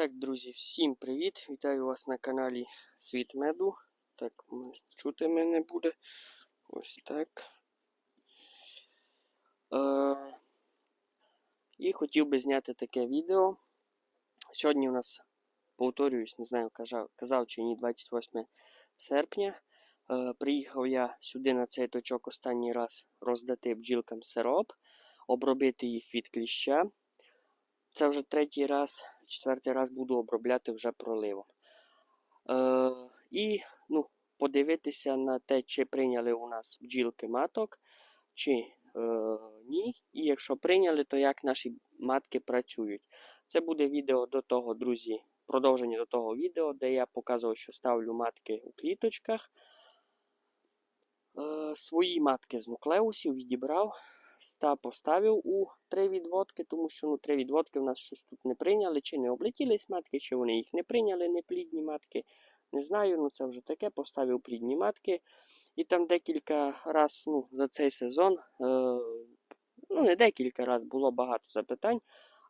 Так, друзі, всім привіт! Вітаю вас на каналі Світ Меду. Так, чути мене буде. Ось так. Е, і хотів би зняти таке відео. Сьогодні у нас, повторююсь, не знаю, казав, казав чи ні, 28 серпня. Е, приїхав я сюди на цей точок останній раз роздати бджілкам сироп, обробити їх від кліща. Це вже третій раз, четвертий раз буду обробляти вже проливом. Е, і ну, подивитися на те, чи прийняли у нас бджілки маток, чи е, ні. І якщо прийняли, то як наші матки працюють. Це буде відео до того, друзі, продовження до того відео, де я показував, що ставлю матки у кліточках. Е, свої матки з нуклеусів відібрав ста поставив у три відводки, тому що ну, три відводки в нас щось тут не прийняли, чи не облетілись матки, чи вони їх не прийняли, не плідні матки. Не знаю, ну це вже таке. Поставив плідні матки. І там декілька раз ну, за цей сезон, е, ну не декілька раз було багато запитань,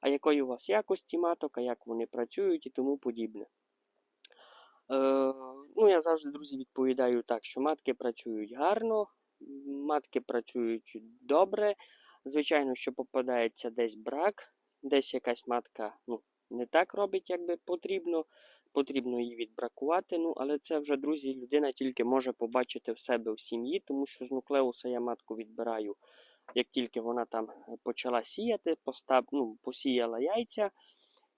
а якої у вас якості маток, а як вони працюють і тому подібне. Е, ну, Я завжди, друзі, відповідаю так, що матки працюють гарно, матки працюють добре. Звичайно, що попадається десь брак, десь якась матка ну, не так робить, як би потрібно. Потрібно її відбракувати. Ну, але це вже, друзі, людина тільки може побачити в себе в сім'ї, тому що з нуклеуса я матку відбираю, як тільки вона там почала сіяти, постав, ну, посіяла яйця,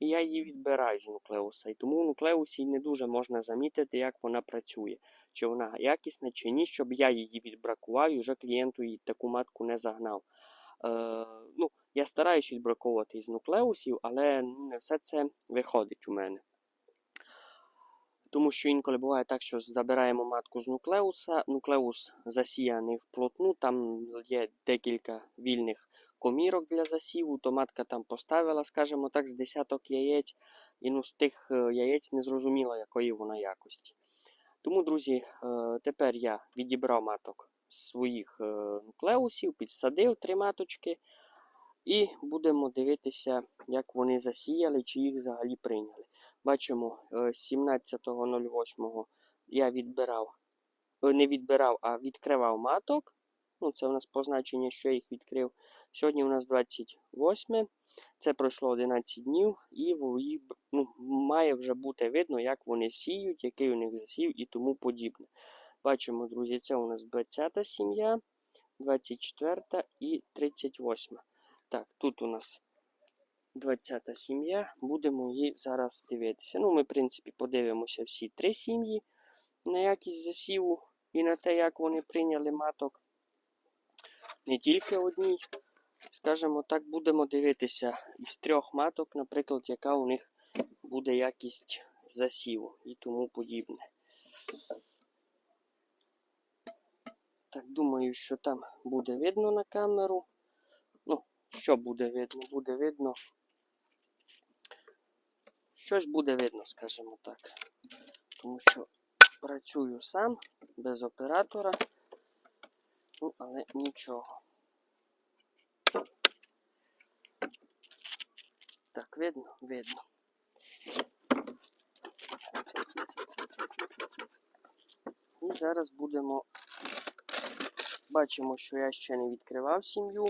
і я її відбираю з нуклеуса. І тому в нуклеусі не дуже можна замітити, як вона працює, чи вона якісна, чи ні, щоб я її відбракував і вже клієнту її таку матку не загнав. Е, ну, Я стараюсь відбраковувати із нуклеусів, але не все це виходить у мене. Тому що інколи буває так, що забираємо матку з нуклеуса, нуклеус засіяний вплотну, там є декілька вільних комірок для засіву, то матка там поставила, скажімо так, з десяток яєць, і ну, з тих е, яєць не зрозуміло, якої вона якості. Тому, друзі, е, тепер я відібрав маток своїх е, нуклеусів, підсадив три маточки. І будемо дивитися, як вони засіяли, чи їх взагалі прийняли. Бачимо, 17.08 я відбирав, не відбирав, а відкривав маток. Ну, Це у нас позначення, що я їх відкрив. Сьогодні у нас 28, це пройшло 11 днів, і ну, має вже бути видно, як вони сіють, який у них засів і тому подібне. Бачимо, друзі, це у нас 20 сім'я, 24 і 38. Так, тут у нас 20 сім'я, будемо її зараз дивитися. Ну, ми, в принципі, подивимося всі три сім'ї на якість засіву і на те, як вони прийняли маток. Не тільки одній. Скажімо так, будемо дивитися із трьох маток, наприклад, яка у них буде якість засіву і тому подібне. Так, думаю, що там буде видно на камеру. Ну, що буде видно? Буде видно. Щось буде видно, скажімо так. Тому що працюю сам, без оператора. Ну, але нічого. Так, видно? Видно. І зараз будемо. Бачимо, що я ще не відкривав сім'ю,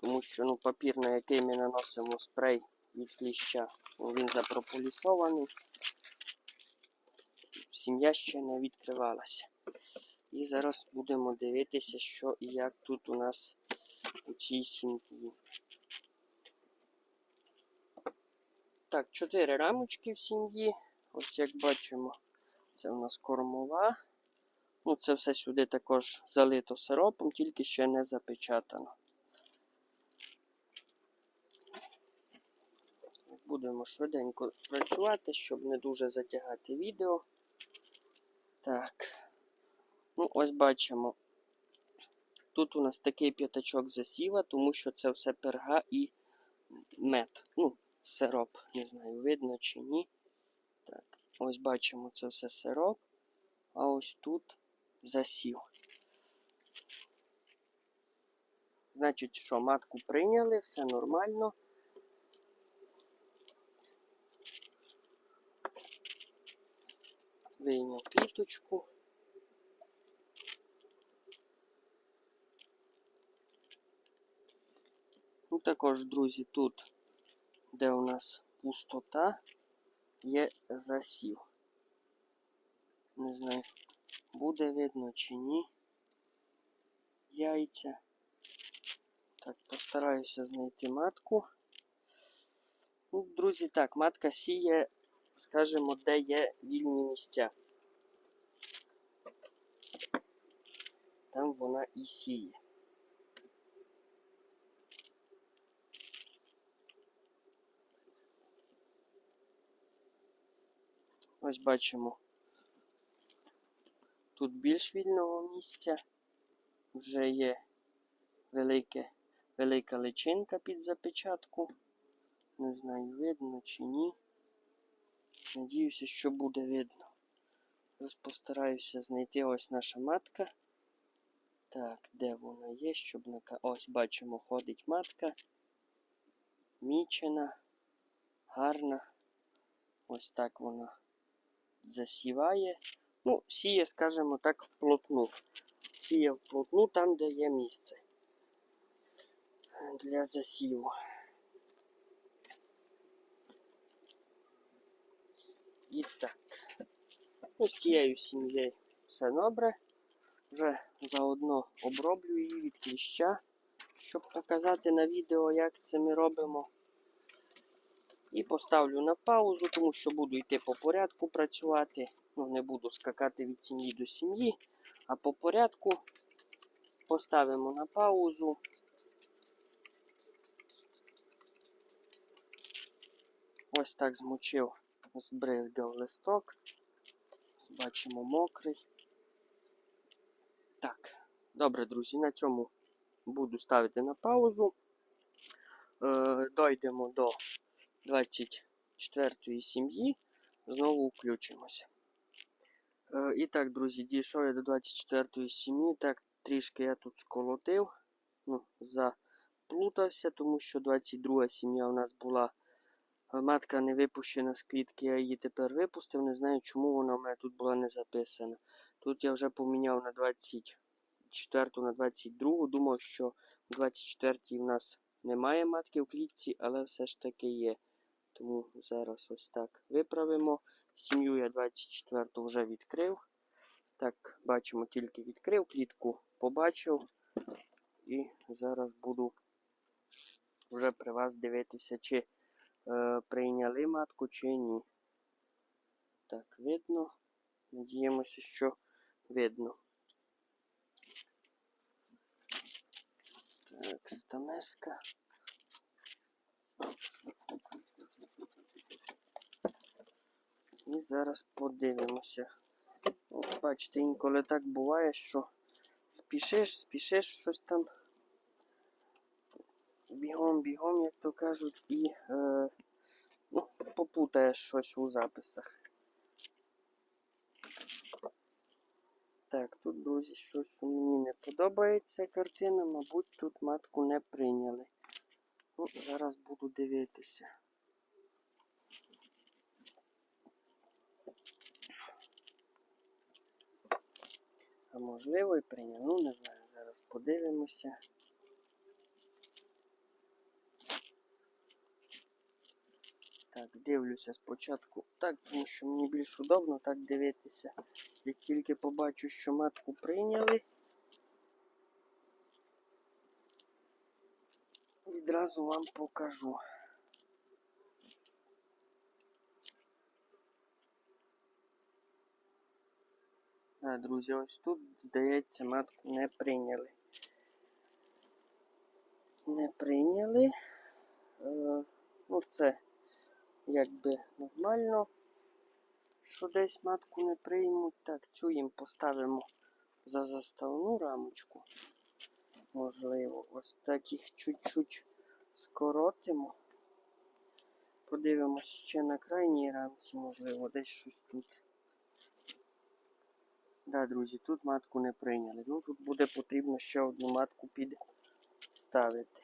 тому що ну, папір, на який ми наносимо спрей від кліща, він запрополісований. Сім'я ще не відкривалася. І зараз будемо дивитися, що і як тут у нас у цій сім'ї. Так, чотири рамочки в сім'ї. Ось як бачимо, це у нас кормова. Ну, Це все сюди також залито сиропом, тільки ще не запечатано. Будемо швиденько працювати, щоб не дуже затягати відео. Так. Ну, ось бачимо. Тут у нас такий п'ятачок засіва, тому що це все перга і мед. Ну, сироп. Не знаю, видно чи ні. Так, Ось бачимо це все сироп. А ось тут засів. Значить, що матку прийняли, все нормально. Вийняв кліточку. Ну, також, друзі, тут, де у нас пустота, є засів. Не знаю, буде видно чи ні. Яйця. Так, постараюся знайти матку. Ну, друзі, так, матка сіє, скажімо, де є вільні місця. Там вона і сіє. Ось бачимо. Тут більш вільного місця. Вже є велике, велика личинка під запечатку. Не знаю, видно чи ні. Надіюся, що буде видно. Зараз постараюся знайти ось наша матка. Так, де вона є, щоб нака... Ось бачимо, ходить матка. Мічена, гарна. Ось так вона засіває. Ну, сіє, скажімо так, вплотну. Сіє вплотну там, де є місце для засіву. І. Ну, з цією сім'єю все добре. Вже заодно оброблю її від кліща, щоб показати на відео, як це ми робимо. І поставлю на паузу, тому що буду йти по порядку працювати. Ну, не буду скакати від сім'ї до сім'ї, а по порядку поставимо на паузу. Ось так змочив, збризгав листок. Бачимо мокрий. Так, добре, друзі, на цьому буду ставити на паузу. Е, Дойдемо до 24-ї сім'ї, знову включимося. Е, і так, друзі, дійшов я до 24-ї сім'ї. Так, трішки я тут сколотив, ну, заплутався, тому що 22 сім'я у нас була. Матка не випущена з клітки, я її тепер випустив. Не знаю, чому вона в мене тут була не записана. Тут я вже поміняв на 24 на 22. Думав, що в 24 в нас немає матки в клітці, але все ж таки є. Тому зараз ось так виправимо. Сім'ю я 24 вже відкрив. Так, бачимо, тільки відкрив клітку, побачив. І зараз буду вже при вас дивитися, чи е, прийняли матку, чи ні. Так, видно. Надіємося, що видно. Так, стамеска. І зараз подивимося. От, бачите, інколи так буває, що спішиш, спішиш щось там бігом, бігом, як то кажуть, і е, ну, попутаєш щось у записах. Так, тут, друзі, щось мені не подобається картина, мабуть, тут матку не прийняли. Ну, зараз буду дивитися. А можливо і прийняли. Ну, не знаю, зараз подивимося. Так, дивлюся спочатку так, тому що мені більш удобно так дивитися. Як тільки побачу, що матку прийняли, відразу вам покажу. Так, друзі, ось тут, здається, матку не прийняли. Не прийняли. Е, ну, це якби нормально, що десь матку не приймуть. Так, цю їм поставимо за заставну рамочку. Можливо, ось так їх чуть-чуть скоротимо. Подивимось ще на крайній рамці, можливо, десь щось тут. Да, друзі, тут матку не прийняли. Ну тут буде потрібно ще одну матку підставити.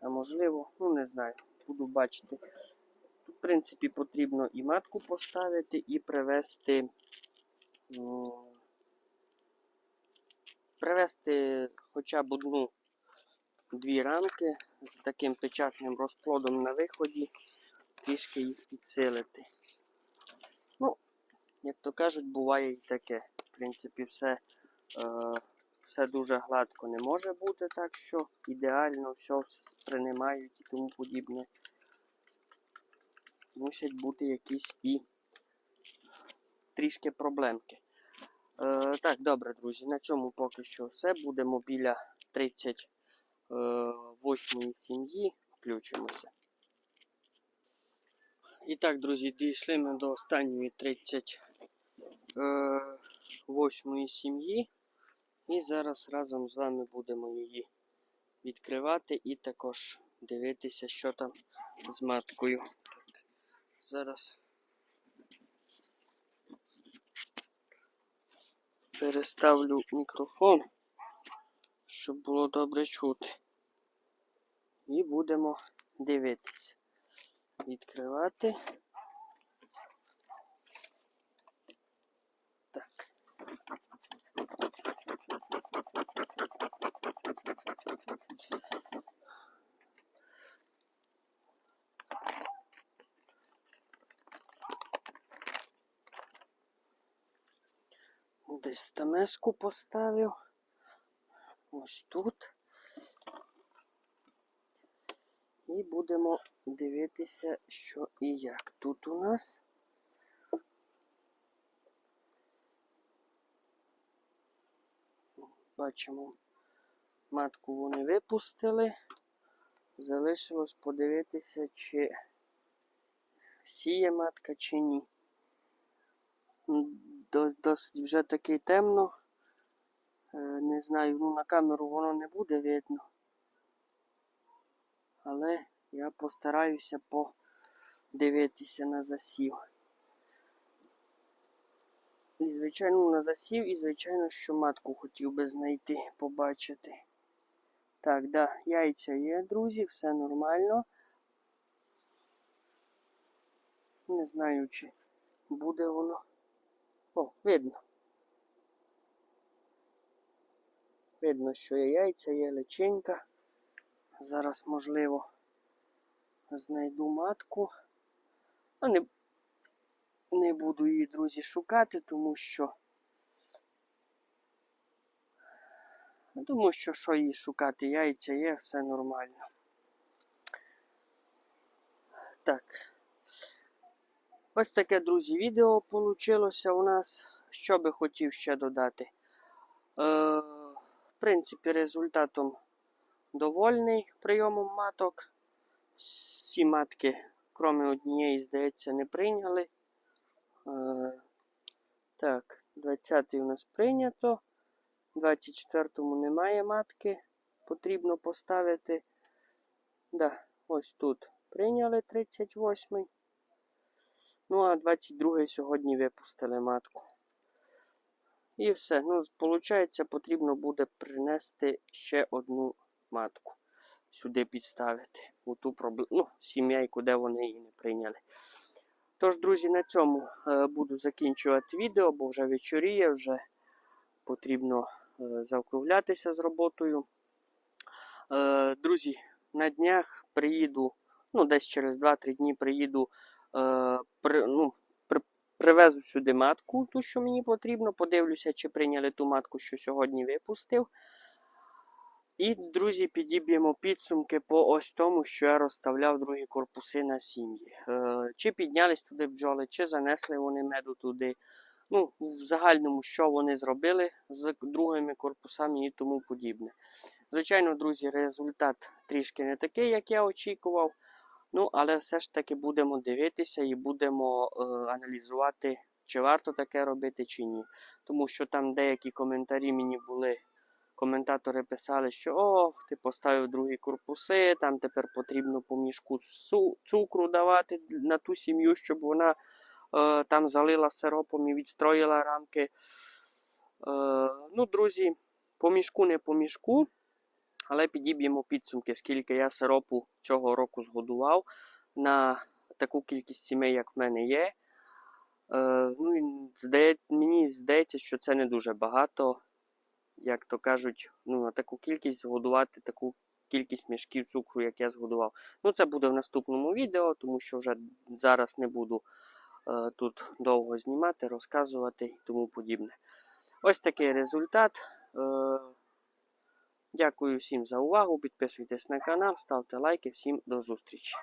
А можливо, ну не знаю, буду бачити. Тут в принципі, потрібно і матку поставити, і привести. Привести хоча б одну дві рамки з таким печатним розплодом на виході, трішки їх підсилити. Ну, як то кажуть, буває і таке. В принципі, все, е, все дуже гладко не може бути, так що ідеально все сприймають і тому подібне. Мусять бути якісь і трішки проблемки. Е, так, добре, друзі, на цьому поки що все. Будемо біля 38 сім'ї. Включимося. І так, друзі, дійшли ми до останньої 38 сім'ї. І зараз разом з вами будемо її відкривати і також дивитися, що там з маткою. Зараз переставлю мікрофон, щоб було добре чути. І будемо дивитися. Відкривати. Так. Десь стамеску поставив. Ось тут. І будемо дивитися, що і як тут у нас. Бачимо, матку вони випустили. Залишилось подивитися, чи сіє матка, чи ні. Досить вже таки темно. Е, Не знаю, ну на камеру воно не буде видно. Але я постараюся подивитися на засів. І, звичайно, на засів, і, звичайно, що матку хотів би знайти, побачити. Так, да, яйця є, друзі, все нормально. Не знаю, чи буде воно. О, видно. Видно, що є яйця, є личинка. Зараз, можливо, знайду матку. А не, не буду її, друзі, шукати, тому що. Думаю, що що її шукати, яйця є, все нормально. Так. Ось таке, друзі, відео вийшло у нас. Що би хотів ще додати. Е, в принципі, результатом довольний прийомом маток. Всі матки, крім однієї, здається, не прийняли. Е, так, 20-й у нас прийнято. 24-му немає матки. Потрібно поставити. Да, ось тут прийняли 38-й. Ну, а 22-й сьогодні випустили матку. І все. Ну, виходить, потрібно буде принести ще одну матку. Сюди підставити. У ту проблему. Ну, сім'яйку, де вони її не прийняли. Тож, друзі, на цьому е, буду закінчувати відео, бо вже вечоріє, вже потрібно е, заокруглятися з роботою. Е, друзі, на днях приїду, ну, десь через 2-3 дні приїду, при, ну, при, привезу сюди матку, ту, що мені потрібно. Подивлюся, чи прийняли ту матку, що сьогодні випустив. І, друзі, підіб'ємо підсумки по ось тому, що я розставляв другі корпуси на сім'ї. Е, чи піднялись туди бджоли, чи занесли вони меду туди. Ну, в загальному, що вони зробили з другими корпусами і тому подібне. Звичайно, друзі, результат трішки не такий, як я очікував. Ну, але все ж таки будемо дивитися і будемо е, аналізувати, чи варто таке робити, чи ні. Тому що там деякі коментарі мені були. Коментатори писали, що ох, ти поставив другі корпуси, там тепер потрібно по мішку цукру давати на ту сім'ю, щоб вона е, там залила сиропом і відстроїла рамки. Е, ну, друзі, по мішку не по мішку, але підіб'ємо підсумки, скільки я сиропу цього року згодував на таку кількість сімей, як в мене є. Е, ну, здає, мені здається, що це не дуже багато, як то кажуть, ну, на таку кількість годувати таку кількість мішків цукру, як я згодував. Ну, це буде в наступному відео, тому що вже зараз не буду е, тут довго знімати, розказувати і тому подібне. Ось такий результат. Е, Дякую всім за увагу. Підписуйтесь на канал, ставте лайки. Всім до зустрічі.